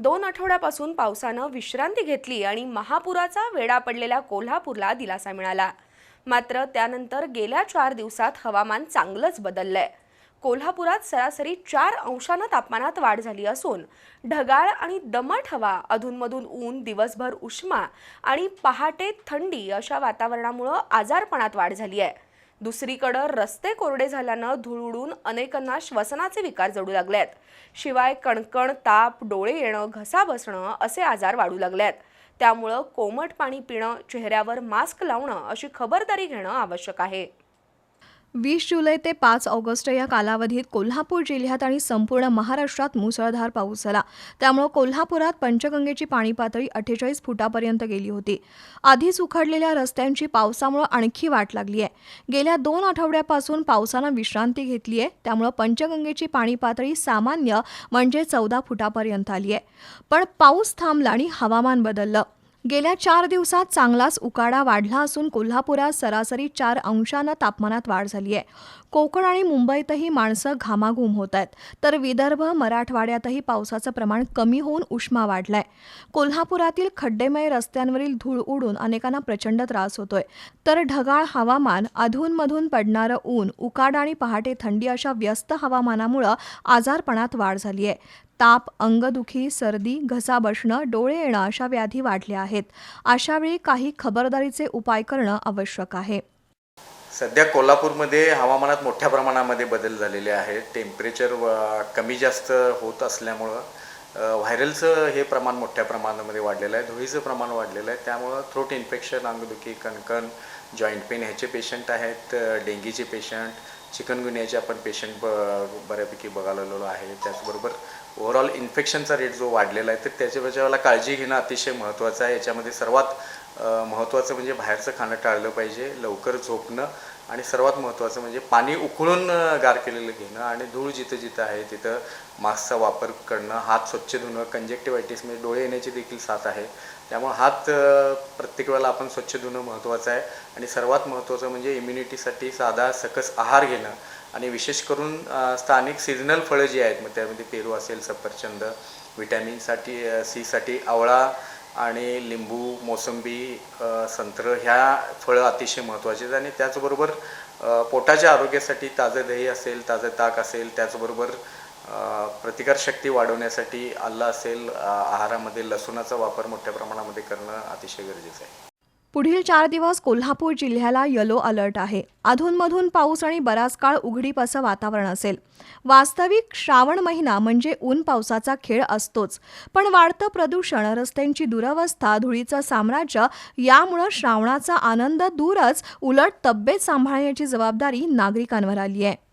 दोन आठवड्यापासून पावसानं विश्रांती घेतली आणि महापुराचा वेढा पडलेल्या कोल्हापूरला दिलासा मिळाला. मात्र त्यानंतर गेल्या चार दिवसात हवामान चांगलंच बदललंय. कोल्हापुरात सरासरी चार अंशानं तापमानात वाढ झाली असून ढगाळ आणि दमट हवा अधूनमधून ऊन दिवसभर उष्मा आणि पहाटे थंडी अशा वातावरणामुळं आजारपणात वाढ झाली आहे दुसरीकडं रस्ते कोरडे झाल्यानं धूळ उडून अनेकांना श्वसनाचे विकार जडू लागले आहेत शिवाय कणकण ताप डोळे येणं घसा बसणं असे आजार वाढू लागले आहेत त्यामुळं कोमट पाणी पिणं चेहऱ्यावर मास्क लावणं अशी खबरदारी घेणं आवश्यक आहे. वीस जुलै ते पाच ऑगस्ट या कालावधीत कोल्हापूर जिल्ह्यात आणि संपूर्ण महाराष्ट्रात मुसळधार पाऊस झाला. त्यामुळे कोल्हापुरात पंचगंगेची पाणी पातळी अठ्ठेचाळीस फुटापर्यंत गेली होती. आधीच उखडलेल्या रस्त्यांची पावसामुळे आणखी वाट लागली आहे गेल्या दोन आठवड्यापासून पावसानं विश्रांती घेतली आहे त्यामुळे पंचगंगेची पाणी पातळी सामान्य म्हणजे चौदा फुटापर्यंत आली आहे पण पाऊस थांबला आणि हवामान बदललं. गेल्या चार दिवसात चांगलाच उकाडा वाढला असून कोल्हापुरात सरासरी चार अंशानं तापमानात वाढ झाली आहे. कोकण आणि मुंबईतही माणसं घामाघूम होत आहेत. तर विदर्भ मराठवाड्यातही पावसाचं प्रमाण कमी होऊन उष्मा वाढलाय. कोल्हापुरातील खड्डेमय रस्त्यांवरील धूळ उडून अनेकांना प्रचंड त्रास होतोय. तर ढगाळ हवामान अधूनमधून पडणारं ऊन उकाड आणि पहाटे थंडी अशा व्यस्त हवामानामुळं आजारपणात वाढ झाली आहे. ताप अंगदुखी सर्दी घसा बसणं डोळे येणं अशा व्याधी वाढल्या आहेत. अशावेळी काही खबरदारीचे उपाय करणं आवश्यक आहे. सध्या कोल्हापूरमध्ये हवामानात मोठ्या प्रमाणामध्ये बदल झालेले आहेत. टेम्परेचर कमी जास्त होत असल्यामुळं व्हायरलचं हे प्रमाण मोठ्या प्रमाणामध्ये वाढलेलं आहे. धुळीचं प्रमाण वाढलेलं आहे. त्यामुळं थ्रोट इन्फेक्शन अंगदुखी कणकण जॉईंट पेन ह्याचे पेशंट आहेत. डेंगीचे पेशंट चिकनगुन्याचे आपण पेशंट ब बऱ्यापैकी बघायला आलेलो आहे. त्याचबरोबर ओव्हरऑल इन्फेक्शनचा रेट जो वाढलेला आहे तर त्याच्या वेळेला काळजी घेणं अतिशय महत्त्वाचं आहे. याच्यामध्ये सर्वात महत्त्वाचं म्हणजे बाहेरचं खाणं टाळलं पाहिजे लवकर झोपणं आणि सर्वात महत्त्वाचं म्हणजे पाणी उकळून गार केलेलं घेणं आणि धूळ जिथं जिथं आहे तिथं मास्कचा वापर करणं हात स्वच्छ धुणं कंजेक्टिव्हायटीस म्हणजे डोळे येण्याची देखील साथ आहे. त्यामुळे हात प्रत्येक वेळेला आपण स्वच्छ धुणं महत्त्वाचं आहे आणि सर्वात महत्त्वाचं म्हणजे इम्युनिटीसाठी साधा सकस आहार घेणं आणि विशेष करून स्थानिक सिजनल फळं जी आहेत मग त्यामध्ये पेरू असेल सफरचंद विटॅमिनसाठी सीसाठी आवळा आणि लिंबू मोसंबी संत्र ह्या फळं अतिशय महत्त्वाची आहेत. आणि त्याचबरोबर पोटाच्या आरोग्यासाठी ताजं दही असेल ताजं ताक असेल त्याचबरोबर प्रतिकारशक्ती वाढवण्यासाठी आलं असेल आहारामध्ये लसूणाचा वापर मोठ्या प्रमाणामध्ये करणं अतिशय गरजेचं आहे. पुढील चार दिवस कोल्हापूर जिल्ह्याला येलो अलर्ट आहे. अधूनमधून पाऊस आणि बराच काळ उघडीप असं वातावरण असेल. वास्तविक श्रावण महिना म्हणजे ऊन पावसाचा खेळ असतोच. पण वाढतं प्रदूषण रस्त्यांची दुरवस्था धुळीचं साम्राज्य यामुळं श्रावणाचा आनंद दूरच उलट तब्येत सांभाळण्याची जबाबदारी नागरिकांवर आली आहे.